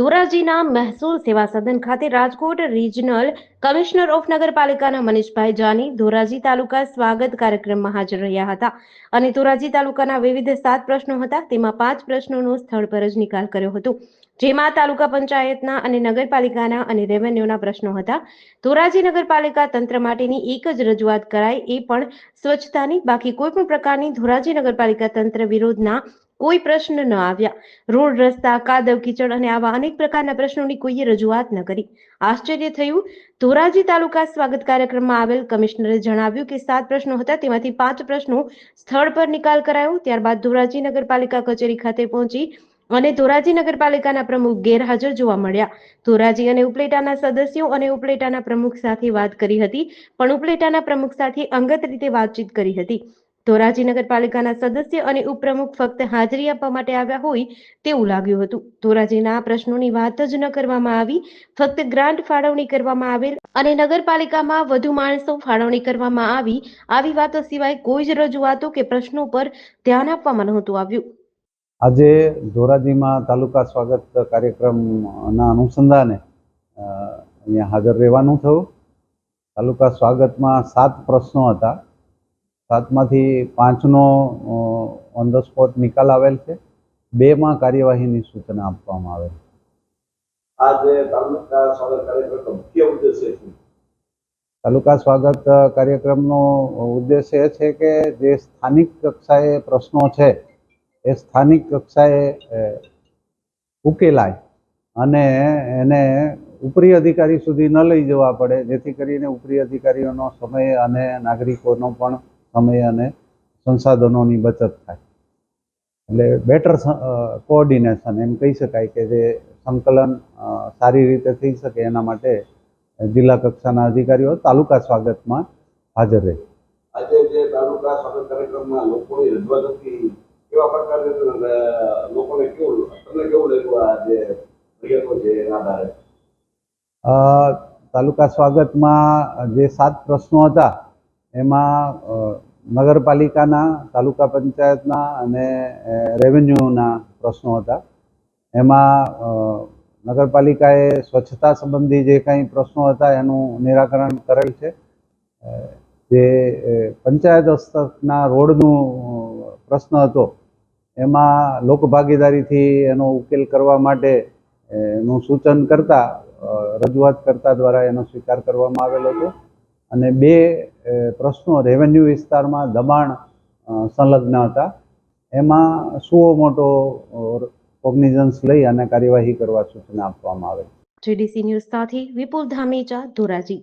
ધોરાજીના મહેસૂલ સેવા સદન ખાતે રાજકોટ રિજનલ કમિશનર ઓફ નગરપાલિકાના મનીષભાઈ જાની ધોરાજી તાલુકા સ્વાગત કાર્યક્રમમાં હાજર રહ્યા હતા. અને ધોરાજી તાલુકાના વિવિધ સાત પ્રશ્નો હતા. તેમાં પાંચ પ્રશ્નોનો સ્થળ પર જ નિકાલ કર્યો હતો. જેમાં તાલુકા પંચાયતના અને નગરપાલિકાના અને રેવન્યુના પ્રશ્નો હતા. ધોરાજી નગરપાલિકા તંત્ર માટેની એક જ રજૂઆત કરાય એ પણ સ્વચ્છતાની બાકી કોઈ પણ પ્રકારની ધોરાજી નગરપાલિકા તંત્ર વિરોધના કોઈ પ્રશ્ન ન આવ્યા. રોડ, રસ્તા, કાદવ, કીચડ અને આવા અનેક પ્રકારના પ્રશ્નોની કોઈએ રજૂઆત ન કરી. આશ્ચર્ય થયું, ધોરાજી તાલુકા સ્વાગત કાર્યક્રમમાં આવેલ કમિશનરે જણાવ્યું કે સાત પ્રશ્નો હતા, તેમાંથી પાંચ પ્રશ્નો સ્થળ પર નિકાલ કરાયો. ત્યારબાદ ધોરાજી નગરપાલિકા કચેરી ખાતે પહોંચી અને ધોરાજી નગરપાલિકાના પ્રમુખ ગેરહાજર જોવા મળ્યા. ધોરાજી અને ઉપલેટાના સદસ્યો અને ઉપલેટાના પ્રમુખ સાથે વાત કરી હતી, પણ ઉપલેટાના પ્રમુખ સાથે અંગત રીતે વાતચીત કરી હતી. ધોરાજી નગરપાલિકાના સદસ્ય અને ઉપપ્રમુખ ફક્ત હાજરી આપવા માટે આવ્યા હોય તેવું લાગ્યું હતું. ધોરાજીના પ્રશ્નોની વાત જ ન કરવામાં આવી. ફક્ત ગ્રાન્ટ ફાળવણી કરવામાં આવેલ અને નગરપાલિકામાં વધુ માણસો ફાળવણી કરવામાં આવી. આવી વાતો સિવાય કોઈ જ રજૂઆતો કે પ્રશ્નો પર ધ્યાન આપવામાં નહોતું આવ્યું. આજે ધોરાજીમાં તાલુકા સ્વાગત કાર્યક્રમના અનુસંધાને અહીંયા હાજર રહેવાનું થયું. તાલુકા સ્વાગતમાં સાત પ્રશ્નો હતા. સાતમાંથી પાંચનો ઓન ધ સ્પોટ નિકાલ આવેલ છે. બેમાં કાર્યવાહીની સૂચના આપવામાં આવેલ તાલુકા સ્વાગત કાર્યક્રમનો ઉદ્દેશ એ છે કે જે સ્થાનિક કક્ષાએ પ્રશ્નો છે એ સ્થાનિક કક્ષાએ ઉકેલાય અને એને ઉપરી અધિકારી સુધી ન લઈ જવા પડે. જેથી કરીને ઉપરી અધિકારીઓનો સમય અને નાગરિકોનો પણ સમય અને સંસાધનોની બચત થાય. એટલે બેટર કોઓર્ડિનેશન એમ કહી શકાય કે જે સંકલન સારી રીતે થઈ શકે એના માટે જિલ્લા કક્ષાના અધિકારીઓ તાલુકા સ્વાગતમાં હાજર રહે. આજે જે તાલુકા સ્વાગત કાર્યક્રમમાં લોકોની રજૂઆત હતી કેવા પ્રકારની લોકોને કેવું તમને કેવું લાગ્યું આ જે ફરિયાદો છે એના આધારે? તાલુકા સ્વાગતમાં જે સાત પ્રશ્નો હતા એમાં નગરપાલિકાના, તાલુકા પંચાયતના અને રેવન્યુના પ્રશ્નો હતા. એમાં નગરપાલિકાએ સ્વચ્છતા સંબંધી જે કંઈ પ્રશ્નો હતા એનું નિરાકરણ કરેલ છે. જે પંચાયત હસ્તકના રોડનું પ્રશ્ન હતો, એમાં લોકભાગીદારીથી એનો ઉકેલ કરવા માટે નું સૂચન કરતા રજૂઆત કરતા દ્વારા એનો સ્વીકાર કરવામાં આવેલો હતો. અને બે પ્રશ્નો રેવન્યુ વિસ્તારમાં દબાણ સંલગ્ન હતા. એમાં સુઓ મોટો કોગ્નિઝન્સ લઈ અને કાર્યવાહી કરવા સૂચના આપવામાં આવે. જીડીસી ન્યૂઝ સાથે વિપુલ ધામેચા ધોરાજી.